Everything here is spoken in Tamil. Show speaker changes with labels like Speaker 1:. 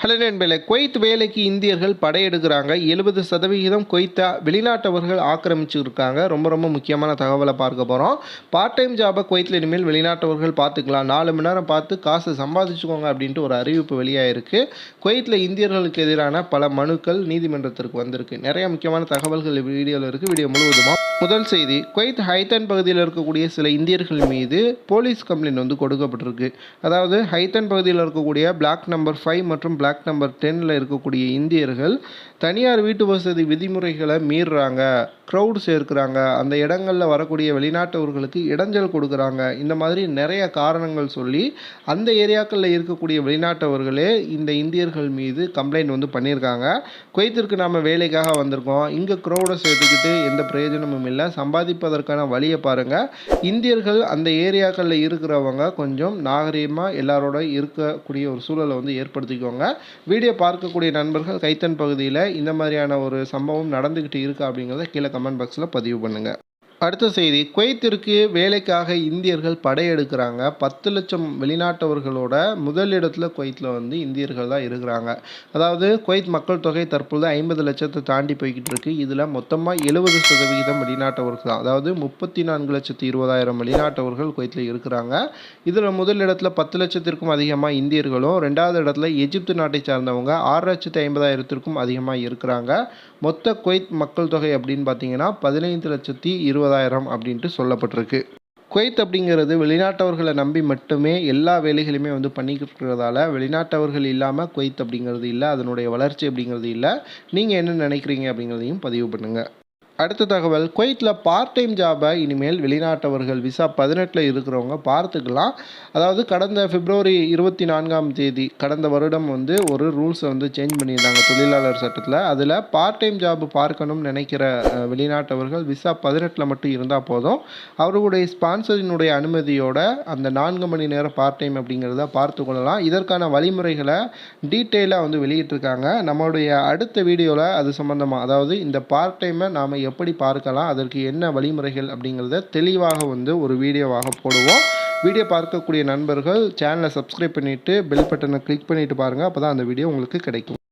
Speaker 1: ஹலோ நண்பர்களே குவைத் வேலைக்கு இந்தியர்கள் படையெடுக்கிறாங்க. எழுபது சதவிகிதம் குவைத்தா வெளிநாட்டவர்கள் ஆக்கிரமிச்சிருக்காங்க. ரொம்ப ரொம்ப முக்கியமான தகவலை பார்க்க போகிறோம் பார்ட் டைம் ஜாபை குவைத்தில் இனிமேல் வெளிநாட்டவர்கள் பார்த்துக்கலாம். நாலு மணி நேரம் பார்த்து காசு சம்பாதிச்சுக்கோங்க அப்படின்ட்டு ஒரு அறிவிப்பு வெளியாயிருக்கு. குவைத்தில் இந்தியர்களுக்கு எதிரான பல மனுக்கள் நீதிமன்றத்திற்கு வந்திருக்கு. நிறைய முக்கியமான தகவல்கள் வீடியோவில் இருக்குது வீடியோ முழுவதுமாக முதல் செய்தி குவைத் ஹைத்தன் பகுதியில் இருக்கக்கூடிய சில இந்தியர்கள் மீது போலீஸ் கம்ப்ளைண்ட் வந்து கொடுக்கப்பட்டிருக்கு. அதாவது ஹைத்தன் பகுதியில் இருக்கக்கூடிய பிளாக் நம்பர் ஃபைவ் மற்றும் பிளாக் நம்பர் டென்னில் இருக்கக்கூடிய இந்தியர்கள் தனியார் வீட்டு வசதி விதிமுறைகளை மீறுறாங்க க்ரௌட் சேர்க்குறாங்க அந்த இடங்களில் வரக்கூடிய வெளிநாட்டவர்களுக்கு இடைஞ்சல் கொடுக்குறாங்க. இந்த மாதிரி நிறைய காரணங்கள் சொல்லி அந்த ஏரியாக்களில் இருக்கக்கூடிய வெளிநாட்டவர்களே இந்த இந்தியர்கள் மீது கம்ப்ளைண்ட் வந்து பண்ணியிருக்காங்க. குவைத்திற்கு நாம் வேலைக்காக வந்திருக்கோம். இங்கே க்ரௌடை சேர்த்துக்கிட்டு எந்த பிரயோஜனமும் இல்லை. சம்பாதிப்பதற்கான வழியை பாருங்கள் இந்தியர்கள் அந்த ஏரியாக்களில் இருக்கிறவங்க கொஞ்சம் நாகரீகமாக எல்லாரோட இருக்கக்கூடிய ஒரு சூழலை வந்து ஏற்படுத்திக்கோங்க. வீடியோ பார்க்கக்கூடிய நண்பர்கள் கைத்தன் பகுதியில் இந்த மாதிரியான ஒரு சம்பவம் நடந்துக்கிட்டு இருக்கா அப்படிங்கிறத கீழே கமெண்ட் பாக்ஸில் பதிவு பண்ணுங்கள் அடுத்த செய்தி குவைத்திற்கு வேலைக்காக இந்தியர்கள் படையெடுக்கிறாங்க. பத்து லட்சம் வெளிநாட்டவர்களோட முதலிடத்தில் குவைத்தில் வந்து இந்தியர்கள் தான் இருக்கிறாங்க. அதாவது குவைத் மக்கள் தொகை தற்பொழுது ஐம்பது லட்சத்தை தாண்டி போய்கிட்டு இருக்கு. இதில் மொத்தமாக எழுபது சதவிகிதம் வெளிநாட்டவர்கள் தான். அதாவது முப்பத்தி நான்கு லட்சத்து இருபதாயிரம் வெளிநாட்டவர்கள் குவைத்தில் இருக்கிறாங்க. இதில் முதல் பத்து லட்சத்திற்கும் அதிகமாக இந்தியர்களும் ரெண்டாவது இடத்துல எஜிப்து நாட்டை சார்ந்தவங்க ஆறு லட்சத்து ஐம்பதாயிரத்திற்கும் அதிகமாக இருக்கிறாங்க. மொத்த குவைத் மக்கள் தொகை அப்படின்னு பார்த்தீங்கன்னா பதினைந்து லட்சத்தி இருபது இருபதாயிரம் அப்படின்ட்டு சொல்லப்பட்டிருக்கு. குவைத் அப்படிங்கிறது வெளிநாட்டவர்களை நம்பி மட்டுமே எல்லா வேலைகளையுமே வந்து பண்ணிக்கிட்டு இருக்கிறதால வெளிநாட்டவர்கள் இல்லாமல் குவைத் அப்படிங்கிறது இல்லை அதனுடைய வளர்ச்சி அப்படிங்கிறது இல்லை. நீங்கள் என்ன நினைக்கிறீங்க அப்படிங்கிறதையும் பதிவு பண்ணுங்கள் அடுத்த தகவல் குவைத்தில் பார்ட் டைம் ஜாபை இனிமேல் வெளிநாட்டவர்கள் விசா பதினெட்டில் இருக்கிறவங்க பார்த்துக்கலாம். அதாவது கடந்த பிப்ரவரி இருபத்தி நான்காம் தேதி கடந்த வருடம் வந்து ஒரு ரூல்ஸை வந்து சேஞ்ச் பண்ணியிருந்தாங்க தொழிலாளர் சட்டத்தில். அதில் பார்ட் டைம் ஜாப் பார்க்கணும்னு நினைக்கிற வெளிநாட்டவர்கள் விசா பதினெட்டில் மட்டும் இருந்தால் போதும். அவர்களுடைய ஸ்பான்சரினுடைய அனுமதியோட அந்த நான்கு மணி நேரம் பார்ட் டைம் அப்படிங்கிறத பார்த்து கொள்ளலாம். இதற்கான வழிமுறைகளை டீட்டெயிலாக வந்து வெளியிட்டிருக்காங்க. நம்மளுடைய அடுத்த வீடியோவில் அது சம்மந்தமாக அதாவது இந்த பார்ட் டைமை நாம் எப்படி பார்க்கலாம் அதற்கு என்ன வழிமுறைகள் அப்படிங்கிறத தெளிவாக வந்து ஒரு வீடியோவாக போடுவோம். வீடியோ பார்க்கக்கூடிய நண்பர்கள் சேனலை சப்ஸ்கிரைப் பண்ணிவிட்டு பெல் பட்டனை கிளிக் பண்ணிவிட்டு பாருங்கள் அப்போ தான் அந்த வீடியோ உங்களுக்கு கிடைக்கும்.